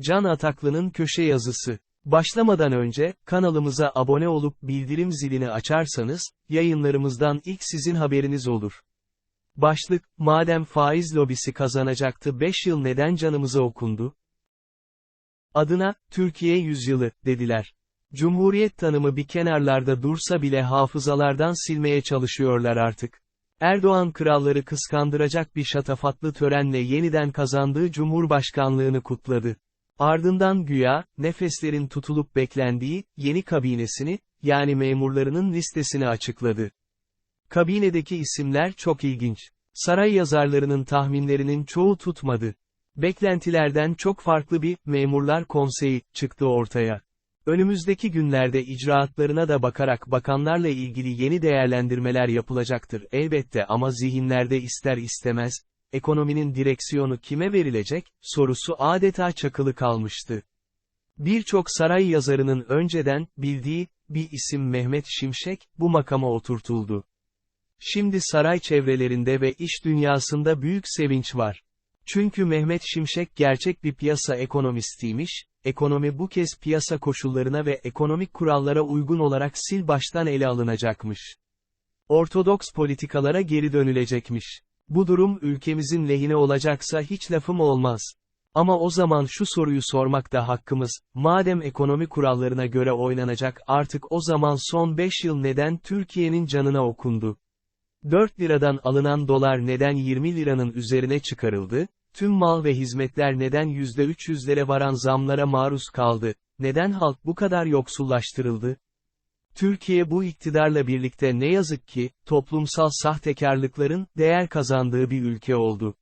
Can Ataklı'nın köşe yazısı. Başlamadan önce, kanalımıza abone olup bildirim zilini açarsanız, yayınlarımızdan ilk sizin haberiniz olur. Başlık, madem faiz lobisi kazanacaktı 5 yıl neden canımıza okundu? Adına, Türkiye yüzyılı, dediler. Cumhuriyet tanımı bir kenarlarda dursa bile hafızalardan silmeye çalışıyorlar artık. Erdoğan kralları kıskandıracak bir şatafatlı törenle yeniden kazandığı cumhurbaşkanlığını kutladı. Ardından güya, nefeslerin tutulup beklendiği, yeni kabinesini, yani memurlarının listesini açıkladı. Kabinedeki isimler çok ilginç. Saray yazarlarının tahminlerinin çoğu tutmadı. Beklentilerden çok farklı bir memurlar konseyi çıktı ortaya. Önümüzdeki günlerde icraatlarına da bakarak bakanlarla ilgili yeni değerlendirmeler yapılacaktır elbette ama zihinlerde ister istemez, ekonominin direksiyonu kime verilecek, sorusu adeta çakılı kalmıştı. Birçok saray yazarının önceden, bildiği, bir isim Mehmet Şimşek, bu makama oturtuldu. Şimdi saray çevrelerinde ve iş dünyasında büyük sevinç var. Çünkü Mehmet Şimşek gerçek bir piyasa ekonomistiymiş, ekonomi bu kez piyasa koşullarına ve ekonomik kurallara uygun olarak sil baştan ele alınacakmış. Ortodoks politikalara geri dönülecekmiş. Bu durum ülkemizin lehine olacaksa hiç lafım olmaz. Ama o zaman şu soruyu sormak da hakkımız, madem ekonomi kurallarına göre oynanacak artık o zaman son 5 yıl neden Türkiye'nin canına okundu? 4 liradan alınan dolar neden 20 liranın üzerine çıkarıldı, tüm mal ve hizmetler neden %300'lere varan zamlara maruz kaldı, neden halk bu kadar yoksullaştırıldı? Türkiye bu iktidarla birlikte ne yazık ki, toplumsal sahtekarlıkların, değer kazandığı bir ülke oldu.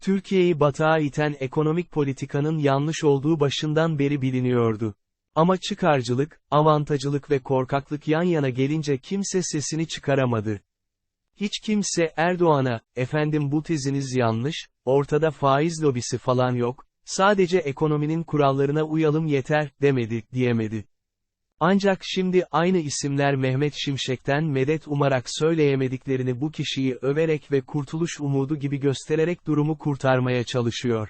Türkiye'yi batağa iten ekonomik politikanın yanlış olduğu başından beri biliniyordu. Ama çıkarcılık, avantajcılık ve korkaklık yan yana gelince kimse sesini çıkaramadı. Hiç kimse Erdoğan'a, efendim bu teziniz yanlış, ortada faiz lobisi falan yok, sadece ekonominin kurallarına uyalım yeter, demedi, diyemedi. Ancak şimdi aynı isimler Mehmet Şimşek'ten medet umarak söyleyemediklerini bu kişiyi överek ve kurtuluş umudu gibi göstererek durumu kurtarmaya çalışıyor.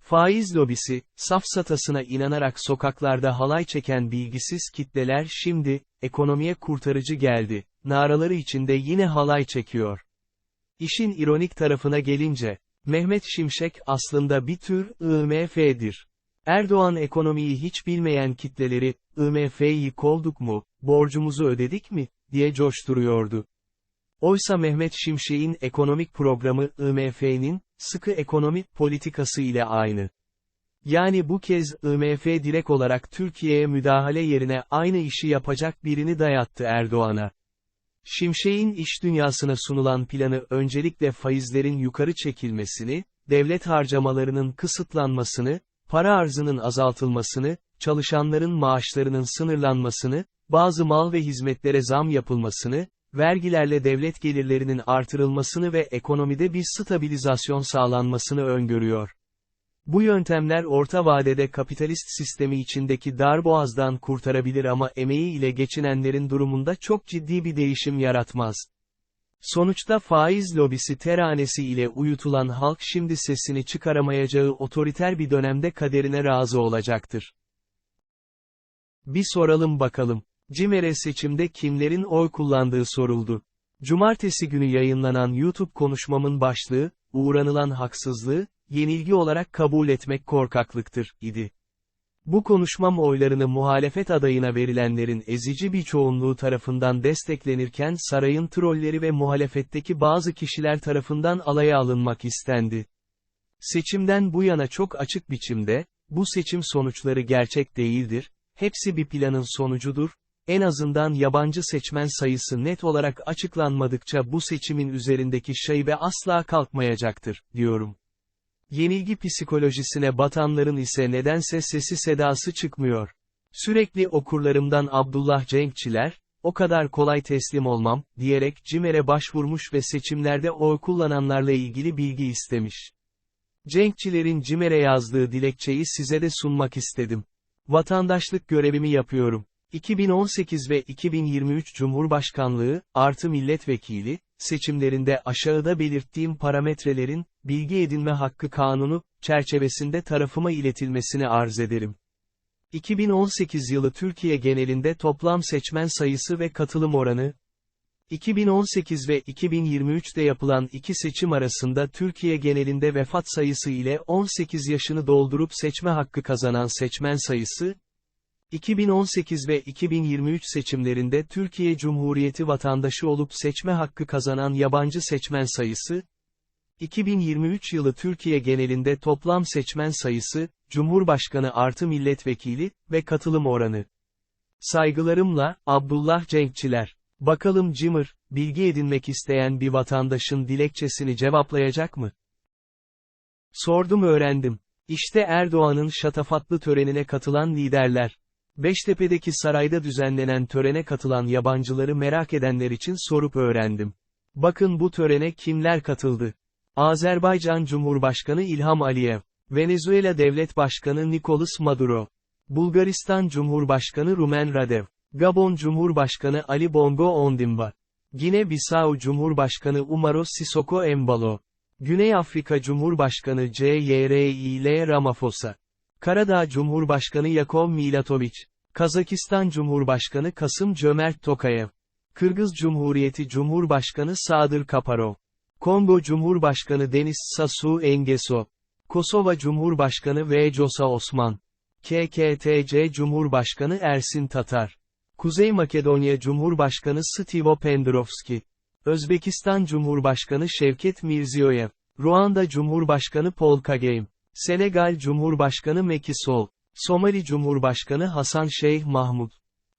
Faiz lobisi, safsatasına inanarak sokaklarda halay çeken bilgisiz kitleler şimdi, ekonomiye kurtarıcı geldi, naraları içinde yine halay çekiyor. İşin ironik tarafına gelince, Mehmet Şimşek aslında bir tür IMF'dir. Erdoğan ekonomiyi hiç bilmeyen kitleleri, IMF'yi kolduk mu, borcumuzu ödedik mi, diye coşturuyordu. Oysa Mehmet Şimşek'in ekonomik programı IMF'nin, sıkı ekonomi politikası ile aynı. Yani bu kez IMF direkt olarak Türkiye'ye müdahale yerine aynı işi yapacak birini dayattı Erdoğan'a. Şimşek'in iş dünyasına sunulan planı öncelikle faizlerin yukarı çekilmesini, devlet harcamalarının kısıtlanmasını, para arzının azaltılmasını, çalışanların maaşlarının sınırlanmasını, bazı mal ve hizmetlere zam yapılmasını, vergilerle devlet gelirlerinin artırılmasını ve ekonomide bir stabilizasyon sağlanmasını öngörüyor. Bu yöntemler orta vadede kapitalist sistemi içindeki darboğazdan kurtarabilir ama emeği ile geçinenlerin durumunda çok ciddi bir değişim yaratmaz. Sonuçta faiz lobisi teranesi ile uyutulan halk şimdi sesini çıkaramayacağı otoriter bir dönemde kaderine razı olacaktır. Bir soralım bakalım. CİMER'e seçimde kimlerin oy kullandığı soruldu. Cumartesi günü yayınlanan YouTube konuşmamın başlığı, uğranılan haksızlığı, yenilgi olarak kabul etmek korkaklıktır, idi. Bu konuşmam oylarını muhalefet adayına verilenlerin ezici bir çoğunluğu tarafından desteklenirken sarayın trolleri ve muhalefetteki bazı kişiler tarafından alaya alınmak istendi. Seçimden bu yana çok açık biçimde, bu seçim sonuçları gerçek değildir, hepsi bir planın sonucudur, en azından yabancı seçmen sayısı net olarak açıklanmadıkça bu seçimin üzerindeki şaibe asla kalkmayacaktır, diyorum. Yenilgi psikolojisine batanların ise nedense sesi sedası çıkmıyor. Sürekli okurlarımdan Abdullah Cenkçiler, o kadar kolay teslim olmam, diyerek CİMER'e başvurmuş ve seçimlerde oy kullananlarla ilgili bilgi istemiş. Cenkçilerin CİMER'e yazdığı dilekçeyi size de sunmak istedim. Vatandaşlık görevimi yapıyorum. 2018 ve 2023 Cumhurbaşkanlığı, artı milletvekili, seçimlerinde aşağıda belirttiğim parametrelerin, bilgi edinme hakkı kanunu, çerçevesinde tarafıma iletilmesini arz ederim. 2018 yılı Türkiye genelinde toplam seçmen sayısı ve katılım oranı, 2018 ve 2023'te yapılan iki seçim arasında Türkiye genelinde vefat sayısı ile 18 yaşını doldurup seçme hakkı kazanan seçmen sayısı, 2018 ve 2023 seçimlerinde Türkiye Cumhuriyeti vatandaşı olup seçme hakkı kazanan yabancı seçmen sayısı, 2023 yılı Türkiye genelinde toplam seçmen sayısı, Cumhurbaşkanı artı milletvekili ve katılım oranı. Saygılarımla, Abdullah Cenkçiler. Bakalım Cimır, bilgi edinmek isteyen bir vatandaşın dilekçesini cevaplayacak mı? Sordum öğrendim. İşte Erdoğan'ın şatafatlı törenine katılan liderler. Beştepe'deki sarayda düzenlenen törene katılan yabancıları merak edenler için sorup öğrendim. Bakın bu törene kimler katıldı? Azerbaycan Cumhurbaşkanı İlham Aliyev, Venezuela Devlet Başkanı Nicolas Maduro, Bulgaristan Cumhurbaşkanı Rumen Radev, Gabon Cumhurbaşkanı Ali Bongo Ondimba, Gine-Bissau Cumhurbaşkanı Umaro Sisoko Embalo, Güney Afrika Cumhurbaşkanı CYRİL Ramaphosa, Karadağ Cumhurbaşkanı Yakov Milatovic, Kazakistan Cumhurbaşkanı Kasım Cömert Tokayev, Kırgız Cumhuriyeti Cumhurbaşkanı Sadır Kaparov, Kongo Cumhurbaşkanı Denis Sassou Nguesso, Kosova Cumhurbaşkanı Vjosa Osman, KKTC Cumhurbaşkanı Ersin Tatar, Kuzey Makedonya Cumhurbaşkanı Stivo Pendrovski, Özbekistan Cumhurbaşkanı Şevket Mirziyoyev, Ruanda Cumhurbaşkanı Paul Kagame, Senegal Cumhurbaşkanı Macky Sall, Somali Cumhurbaşkanı Hasan Şeyh Mahmud,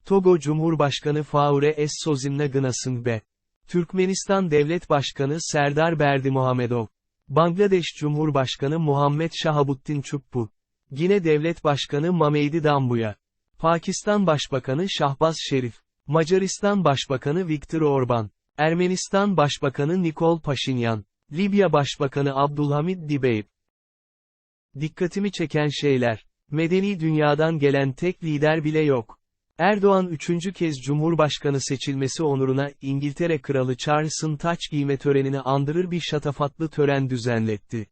Togo Cumhurbaşkanı Faure Es Sozinna Gnasingbe, Türkmenistan Devlet Başkanı Serdar Berdi Muhamedov, Bangladeş Cumhurbaşkanı Muhammed Şahabuttin Çuppu, Gine Devlet Başkanı Mameydi Dambuya, Pakistan Başbakanı Şahbaz Şerif, Macaristan Başbakanı Viktor Orban, Ermenistan Başbakanı Nikol Paşinyan, Libya Başbakanı Abdülhamid Dibeyb. Dikkatimi çeken şeyler, medeni dünyadan gelen tek lider bile yok. Erdoğan üçüncü kez Cumhurbaşkanı seçilmesi onuruna İngiltere Kralı Charles'ın taç giyme törenini andırır bir şatafatlı tören düzenletti.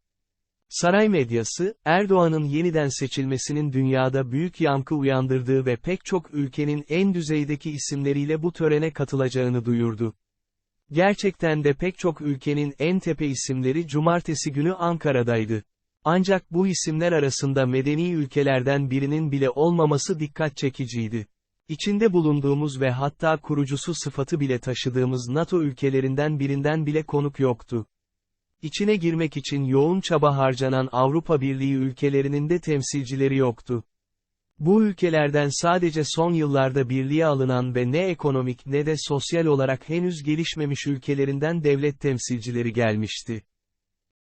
Saray medyası, Erdoğan'ın yeniden seçilmesinin dünyada büyük yankı uyandırdığı ve pek çok ülkenin en düzeydeki isimleriyle bu törene katılacağını duyurdu. Gerçekten de pek çok ülkenin en tepe isimleri cumartesi günü Ankara'daydı. Ancak bu isimler arasında medeni ülkelerden birinin bile olmaması dikkat çekiciydi. İçinde bulunduğumuz ve hatta kurucusu sıfatı bile taşıdığımız NATO ülkelerinden birinden bile konuk yoktu. İçine girmek için yoğun çaba harcanan Avrupa Birliği ülkelerinin de temsilcileri yoktu. Bu ülkelerden sadece son yıllarda birliğe alınan ve ne ekonomik ne de sosyal olarak henüz gelişmemiş ülkelerinden devlet temsilcileri gelmişti.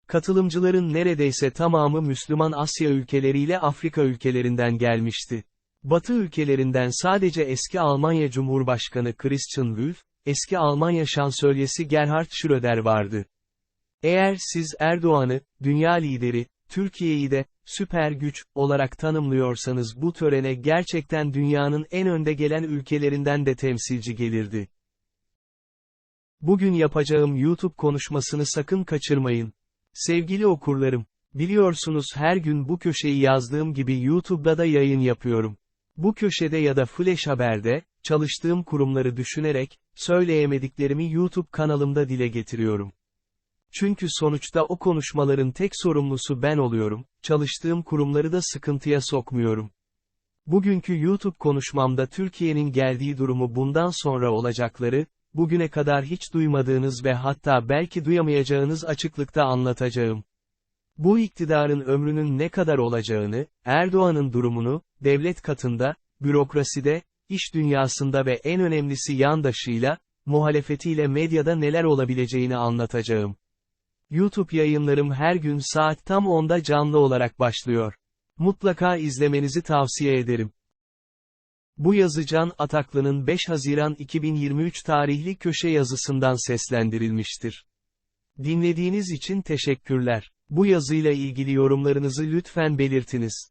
Katılımcıların neredeyse tamamı Müslüman Asya ülkeleriyle Afrika ülkelerinden gelmişti. Batı ülkelerinden sadece eski Almanya Cumhurbaşkanı Christian Wulff, eski Almanya Şansölyesi Gerhard Schröder vardı. Eğer siz Erdoğan'ı, dünya lideri, Türkiye'yi de, süper güç, olarak tanımlıyorsanız bu törene gerçekten dünyanın en önde gelen ülkelerinden de temsilci gelirdi. Bugün yapacağım YouTube konuşmasını sakın kaçırmayın. Sevgili okurlarım, biliyorsunuz her gün bu köşeyi yazdığım gibi YouTube'da da yayın yapıyorum. Bu köşede ya da Flash Haber'de, çalıştığım kurumları düşünerek, söyleyemediklerimi YouTube kanalımda dile getiriyorum. Çünkü sonuçta o konuşmaların tek sorumlusu ben oluyorum, çalıştığım kurumları da sıkıntıya sokmuyorum. Bugünkü YouTube konuşmamda Türkiye'nin geldiği durumu bundan sonra olacakları, bugüne kadar hiç duymadığınız ve hatta belki duyamayacağınız açıklıkta anlatacağım. Bu iktidarın ömrünün ne kadar olacağını, Erdoğan'ın durumunu, devlet katında, bürokraside, iş dünyasında ve en önemlisi yandaşıyla, muhalefetiyle medyada neler olabileceğini anlatacağım. YouTube yayınlarım her gün saat tam 10'da canlı olarak başlıyor. Mutlaka izlemenizi tavsiye ederim. Bu yazı Can Ataklı'nın 5 Haziran 2023 tarihli köşe yazısından seslendirilmiştir. Dinlediğiniz için teşekkürler. Bu yazıyla ilgili yorumlarınızı lütfen belirtiniz.